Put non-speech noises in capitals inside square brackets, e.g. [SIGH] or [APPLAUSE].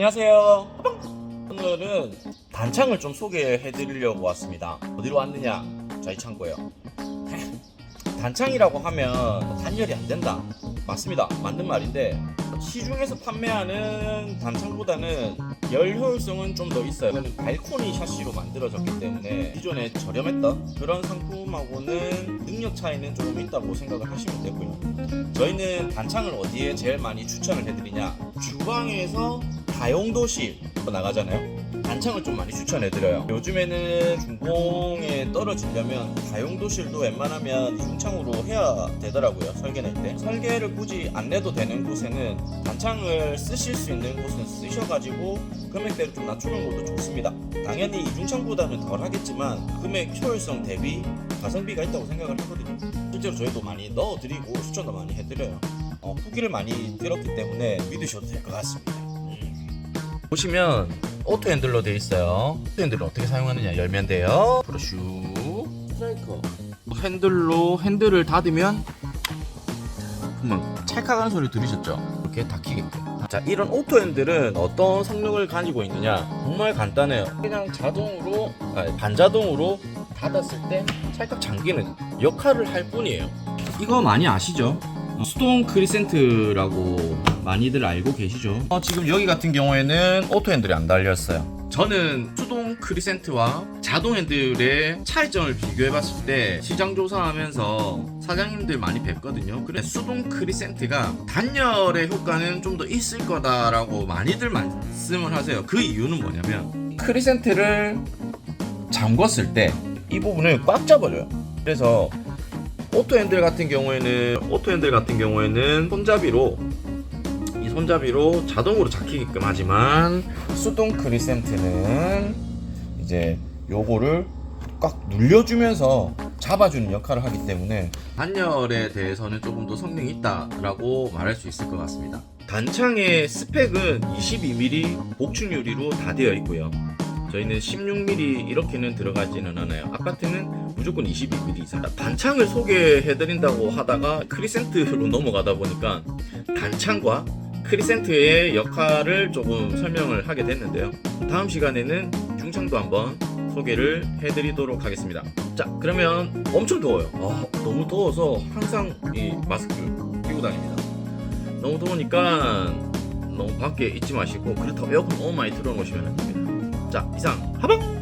안녕하세요. 오늘은 단창을 좀 소개해 드리려고 왔습니다. 어디로 왔느냐? 저희 창고예요. [LAUGHS] 단창이라고 하면 단열이 안 된다. 맞습니다. 맞는 말인데 시중에서 판매하는 단창보다는 열 효율성은 좀 더 있어요. 발코니 샤시로 만들어졌기 때문에 기존에 저렴했던 그런 상품하고는 능력 차이는 조금 있다고 생각을 하시면 되고요. 저희는 단창을 어디에 제일 많이 추천을 해드리냐? 주방에서 다용도실 나가잖아요. 단창을 좀 많이 추천해드려요. 요즘에는 중공에 떨어지려면 다용도실도 웬만하면 이중창으로 해야 되더라고요. 설계 낼 때. 설계를 굳이 안 내도 되는 곳에는 단창을 쓰실 수 있는 곳은 쓰셔가지고 금액대를 좀 낮추는 것도 좋습니다. 당연히 이중창보다는 덜 하겠지만 금액 효율성 대비 가성비가 있다고 생각을 하거든요. 실제로 저희도 많이 넣어드리고 추천도 많이 해드려요. 어, 후기를 많이 들었기 때문에 믿으셔도 될 것 같습니다. 음. 보시면 오토 핸들로 되어 있어요. 오토 핸들을 어떻게 사용하느냐 열면 돼요. 브러쉬 스트라이커 핸들로 핸들을 닫으면 그만 찰칵하는 소리 들으셨죠? 이렇게 닫히게끔. 자 이런 오토 핸들은 어떤 성능을 가지고 있느냐 정말 간단해요. 그냥 자동으로 아니, 반자동으로 닫았을 때 찰칵 잠기는 역할을 할 뿐이에요. 이거 많이 아시죠? 수동 크리센트라고 많이들 알고 계시죠? 어, 지금 여기 같은 경우에는 오토 핸들이 안 달렸어요. 저는 수동 크리센트와 자동 핸들의 차이점을 비교해 봤을 때 시장 조사하면서 사장님들 많이 뵀거든요. 그래 수동 크리센트가 단열의 효과는 좀 더 있을 거다라고 많이들 말씀을 하세요. 그 이유는 뭐냐면 크리센트를 잠궜을 때 이 부분을 꽉 잡아줘요. 그래서 오토 핸들 같은 경우에는 오토 핸들 같은 경우에는 손잡이로 이 손잡이로 자동으로 잡히게끔 하지만 수동 크리센트는 이제 요거를 꽉 눌려주면서 잡아주는 역할을 하기 때문에 단열에 대해서는 조금 더 성능이 있다라고 말할 수 있을 것 같습니다. 단창의 스펙은 22mm 복층 유리로 다 되어 있고요. 저희는 16mm 이렇게는 들어가지는 않아요. 아파트는 무조건 22mm 이상. 단창을 소개해드린다고 하다가 크리센트로 [LAUGHS] 넘어가다 보니까 단창과 크리센트의 역할을 조금 설명을 하게 됐는데요. 다음 시간에는 중창도 한번 소개를 해드리도록 하겠습니다. 자, 그러면 엄청 더워요. 아, 너무 더워서 항상 이 마스크 끼고 다닙니다. 너무 더우니까 너무 밖에 있지 마시고 그렇다고 에어컨 너무 많이 틀어놓으시면 안 됩니다. 자, 이상 하방!